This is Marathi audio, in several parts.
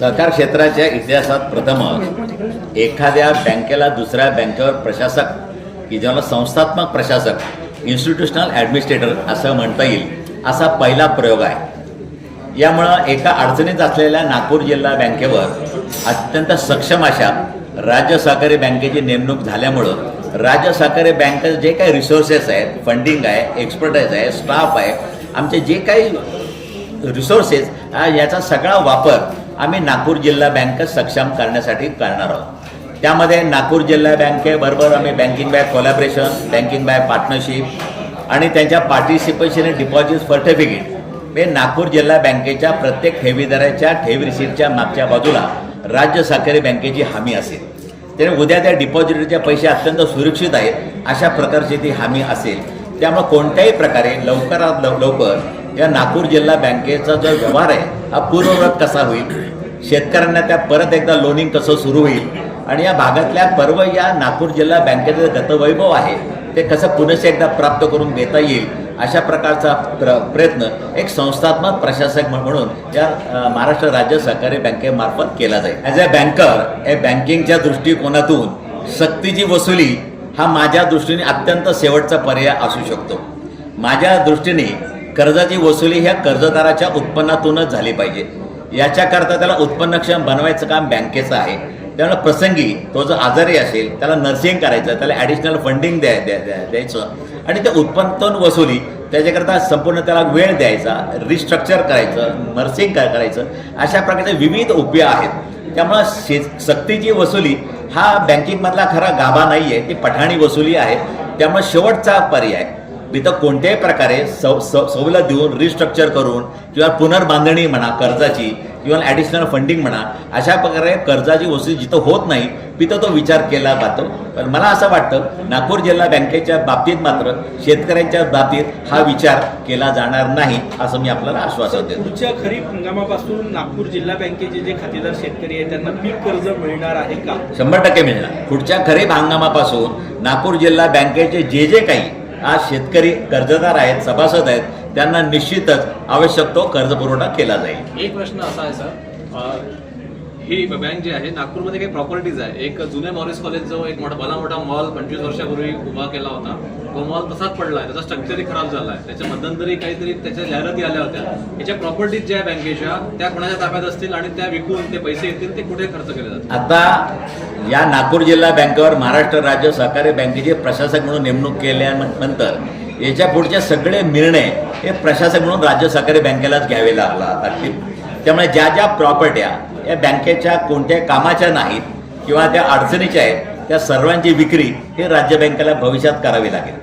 सहकार क्षेत्राच्या इतिहासात प्रथमच एखाद्या बँकेला दुसऱ्या बँकेवर प्रशासक की ज्याला संस्थात्मक प्रशासक इन्स्टिट्यूशनल ॲडमिनिस्ट्रेटर असं म्हणता येईल असा पहिला प्रयोग आहे. यामुळं एका अडचणीत असलेल्या नागपूर जिल्हा बँकेवर अत्यंत सक्षम अशा राज्य सहकारी बँकेची नेमणूक झाल्यामुळं राज्य सहकारी बँकेचे जे काही रिसोर्सेस आहेत फंडिंग आहे एक्सपर्टाईज आहे स्टाफ आहे आमचे जे काही रिसोर्सेस याचा सगळा वापर आम्ही नागपूर जिल्हा बँक सक्षम करण्यासाठी करणार आहोत. त्यामध्ये नागपूर जिल्हा बँकेबरोबर आम्ही banking by collaboration banking by partnership आणि त्यांच्या पार्टिसिपेशन डिपॉझिट सर्टिफिकेट हे नागपूर जिल्हा बँकेच्या प्रत्येक ठेवीदाराच्या ठेवी रिसीटच्या मागच्या बाजूला राज्य सहकारी बँकेची हमी असेल. त्याने उद्या त्या डिपॉझिटचे पैसे अत्यंत सुरक्षित आहेत अशा प्रकारची ती हमी असेल. त्यामुळे कोणत्याही प्रकारे लवकरात लव लवकर या नागपूर जिल्हा बँकेचा जो व्यवहार आहे हा पूर्ववत कसा होईल? शेतकऱ्यांना त्या परत एकदा लोनिंग कसं सुरू होईल? आणि या भागातल्या पर्व या नागपूर जिल्हा बँकेचं गतवैभव आहे ते कसं पुनश्च एकदा प्राप्त करून देता येईल? अशा प्रकारचा प्र प्रयत्न एक संस्थात्मक प्रशासक म्हणून या महाराष्ट्र राज्य सहकारी बँकेमार्फत केला जाईल. ॲज अ बँकर हे बँकिंगच्या दृष्टिकोनातून सक्तीची वसुली हा माझ्या दृष्टीने अत्यंत शेवटचा पर्याय असू शकतो. माझ्या दृष्टीने कर्जाची वसुली ह्या कर्जदाराच्या उत्पन्नातूनच झाली पाहिजे. याच्याकरता त्याला उत्पन्नक्षम बनवायचं काम बँकेचं आहे. त्यामुळे प्रसंगी तो जो आजारी असेल त्याला नर्सिंग करायचं त्याला ॲडिशनल फंडिंग द्या द्या द्यायचं. आणि ते उत्पन्न वसुली त्याच्याकरता संपूर्ण त्याला वेळ द्यायचा रिस्ट्रक्चर करायचं नर्सिंग करायचं अशा प्रकारचे विविध उपाय आहेत. त्यामुळं शे सक्तीची वसुली हा बँकिंगमधला खरा गाभा नाही आहे ती पठाणी वसुली आहे. त्यामुळे शेवटचा पर्याय इथं कोणत्याही प्रकारे सव सव सवलत देऊन रिस्ट्रक्चर करून किंवा पुनर्बांधणी म्हणा कर्जाची किंवा ॲडिशनल फंडिंग म्हणा अशा प्रकारे कर्जाची वसुली जिथं होत नाही तिथं तो विचार केला जातो. पण मला असं वाटतं नागपूर जिल्हा बँकेच्या बाबतीत मात्र शेतकऱ्यांच्या बाबतीत हा विचार केला जाणार नाही असं मी आपल्याला आश्वासन देतो. पुढच्या खरीप हंगामापासून नागपूर जिल्हा बँकेचे जे खातेदार शेतकरी आहेत त्यांना पीक कर्ज मिळणार आहे का? शंभर टक्के मिळणार. पुढच्या खरीप हंगामापासून नागपूर जिल्हा बँकेचे जे जे काही आज शेतकरी कर्जदार आहेत सभासद आहेत त्यांना निश्चितच आवश्यक तो कर्ज पुरवठा केला जाईल. एक प्रश्न असा आहे सर. ही बँक जी आहे नागपूरमध्ये काही प्रॉपर्टीज आहे. एक जुने मॉरिस कॉलेज जो एक मोठा भला मोठा मॉल पंचवीस वर्षापूर्वी उभा केला होता. तो मॉल तसाच पडला आहे त्याचा स्ट्रक्चरही खराब झाला आहे त्याच्या मध्यंतरी काहीतरी त्याच्या जाहिराती आल्या होत्या. याच्या प्रॉपर्टीज ज्या बँकेच्या त्या कोणाच्या ताब्यात असतील आणि त्या विकून ते पैसे येतील ते कुठे खर्च केले जातील? आता या नागपूर जिल्हा बँकेवर महाराष्ट्र राज्य सहकारी बँकेचे प्रशासक म्हणून नेमणूक केल्यानंतर याच्या पुढचे सगळे निर्णय हे प्रशासक म्हणून राज्य सहकारी बँकेलाच घ्यावे लागला. लागतील त्यामुळे ज्या ज्या प्रॉपर्ट्या या बँकेच्या कोणत्या कामाच्या नाहीत किंवा त्या अडचणीच्या आहेत त्या सर्वांची विक्री हे राज्य बँकेला भविष्यात करावी लागेल.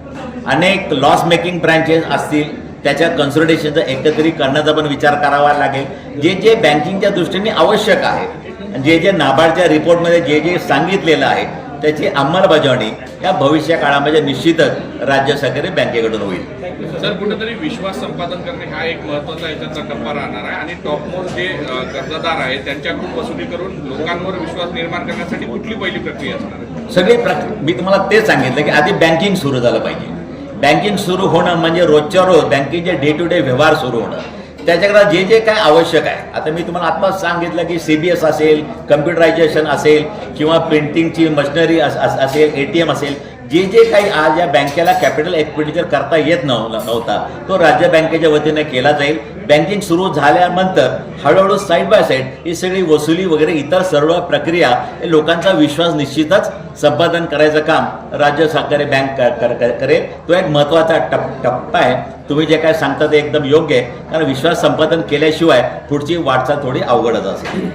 अनेक लॉस मेकिंग ब्रँचेस असतील त्याच्या कन्सल्टेशनचा एकत्रीकरणाचा पण विचार करावा लागेल. जे जे बँकिंगच्या दृष्टीने आवश्यक आहे जे जे नाबार्डच्या रिपोर्टमध्ये जे जे सांगितलेलं आहे त्याची अंमलबजावणी या भविष्य काळामध्ये निश्चितच राज्य सहकारी बँकेकडून होईल. सर कुठेतरी विश्वास संपादन करणे हा एक महत्त्वाचा याच्यातला टप्पा राहणार आहे. आणि टॉपमोर जे कर्जदार आहेत त्यांच्याकडून वसुली करून लोकांवर विश्वास निर्माण करण्यासाठी कुठली पहिली प्रक्रिया असणार आहे? सगळी प्रक मी तुम्हाला ते सांगितलं की आधी बँकिंग सुरू झालं पाहिजे. बँकिंग सुरू होणं म्हणजे रोजच्या रोज बँकिंगचे डे टू डे व्यवहार सुरू होणं. त्याच्याकरता जे जे काय आवश्यक आहे. आता मी तुम्हाला आत्ताच सांगितलं की सी बी एस असेल कम्प्युटरायझेशन असेल किंवा प्रिंटिंगची मशिनरी अस- असेल ए टी एम असेल जे जे काही आज या बँकेला कॅपिटल एक्सपेंडिचर करता येत नव्हता तो राज्य बँकेच्या वतीने केला जाईल. बँकिंग सुरू झाल्यानंतर हळूहळू साईड बाय साईड ही सगळी वसुली वगैरे इतर सर्व प्रक्रिया लोकांचा विश्वास निश्चितच संपादन करायचं काम राज्य सहकारी बँक करेल. तो एक महत्त्वाचा टप टप्पा आहे. तुम्ही जे काय सांगता ते एकदम योग्य आहे. कारण विश्वास संपादन केल्याशिवाय पुढची वाटचाल थोडी अवघडच असेल.